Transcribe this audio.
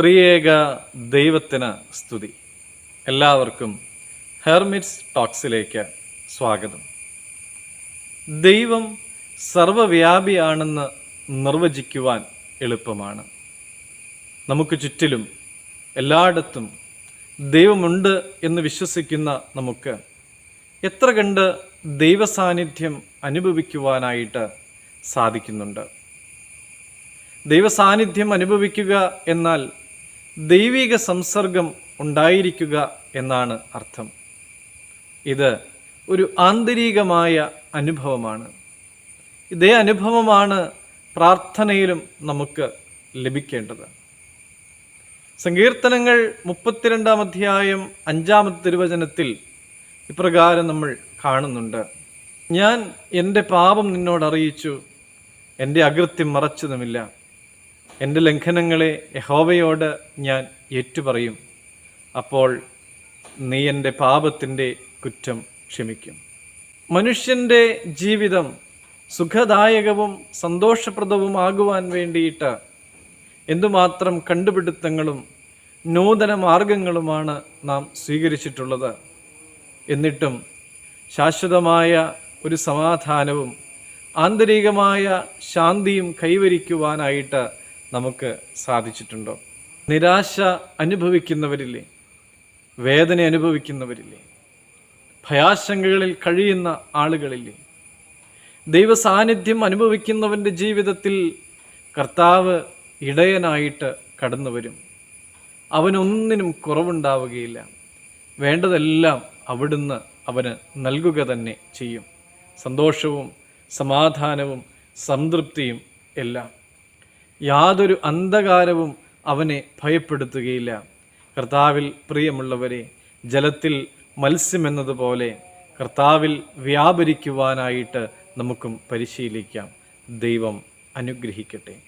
ത്രിയേക ദൈവത്തിന് സ്തുതി. എല്ലാവർക്കും ഹെർമിറ്റ്സ് ടോക്സിലേക്ക് സ്വാഗതം. ദൈവം സർവവ്യാപിയാണെന്ന് നിർവചിക്കുവാൻ എളുപ്പമാണ്. നമുക്ക് ചുറ്റിലും എല്ലായിടത്തും ദൈവമുണ്ട് എന്ന് വിശ്വസിക്കുന്ന നമുക്ക് എത്ര കണ്ട് ദൈവസാന്നിധ്യം അനുഭവിക്കുവാനായിട്ട് സാധിക്കുന്നുണ്ട്. ദൈവസാന്നിധ്യം അനുഭവിക്കുക എന്നാൽ ദൈവിക സംസർഗം ഉണ്ടായിരിക്കുക എന്നാണ് അർത്ഥം. ഇത് ഒരു ആന്തരികമായ അനുഭവമാണ്. ഇതേ അനുഭവമാണ് പ്രാർത്ഥനയിലും നമുക്ക് ലഭിക്കേണ്ടത്. സങ്കീർത്തനങ്ങൾ മുപ്പത്തിരണ്ടാം അധ്യായം അഞ്ചാമത്തെ തിരുവചനത്തിൽ ഇപ്രകാരം നമ്മൾ കാണുന്നുണ്ട്. ഞാൻ എന്റെ പാപം നിന്നോട് അറിയിച്ചു എന്റെ അകൃത്യം മറച്ചതുമില്ല. എന്റെ ലംഘനങ്ങളെ യഹോവയോട് ഞാൻ ഏറ്റുപറയും. അപ്പോൾ നീ എന്റെ പാപത്തിന്റെ കുറ്റം ക്ഷമിക്കും. മനുഷ്യന്റെ ജീവിതം സുഖദായകവും സന്തോഷപ്രദവുമാകുവാൻ വേണ്ടിയിട്ട് എന്തുമാത്രം കണ്ടുപിടുത്തങ്ങളും നൂതന മാർഗങ്ങളുമാണ് നാം സ്വീകരിച്ചിട്ടുള്ളത്. എന്നിട്ടും ശാശ്വതമായ ഒരു സമാധാനവും ആന്തരികമായ ശാന്തിയും കൈവരിക്കുവാനായിട്ട് നമുക്ക് സാധിച്ചിട്ടുണ്ടോ? നിരാശ അനുഭവിക്കുന്നവരില്ലേ? വേദന അനുഭവിക്കുന്നവരില്ലേ? ഭയാശങ്കകളിൽ കഴിയുന്ന ആളുകളില്ലേ? ദൈവ സാന്നിധ്യം അനുഭവിക്കുന്നവന്റെ ജീവിതത്തിൽ കർത്താവ് ഇടയനായിട്ട് കടന്നു വരും അവനൊന്നിനും കുറവുണ്ടാവുകയില്ല. വേണ്ടതെല്ലാം അവിടുന്ന് അവന് നൽകുക തന്നെ ചെയ്യും. സന്തോഷവും സമാധാനവും സംതൃപ്തിയും എല്ലാം. യാതൊരു അന്ധകാരവും അവനെ ഭയപ്പെടുത്തുകയില്ല. കർത്താവിൽ പ്രിയമുള്ളവരെ ജലത്തിൽ മത്സ്യമെന്നതുപോലെ കർത്താവിൽ വ്യാപരിക്കുവാനായിട്ട് നമുക്കും പരിശീലിക്കാം. ദൈവം അനുഗ്രഹിക്കട്ടെ.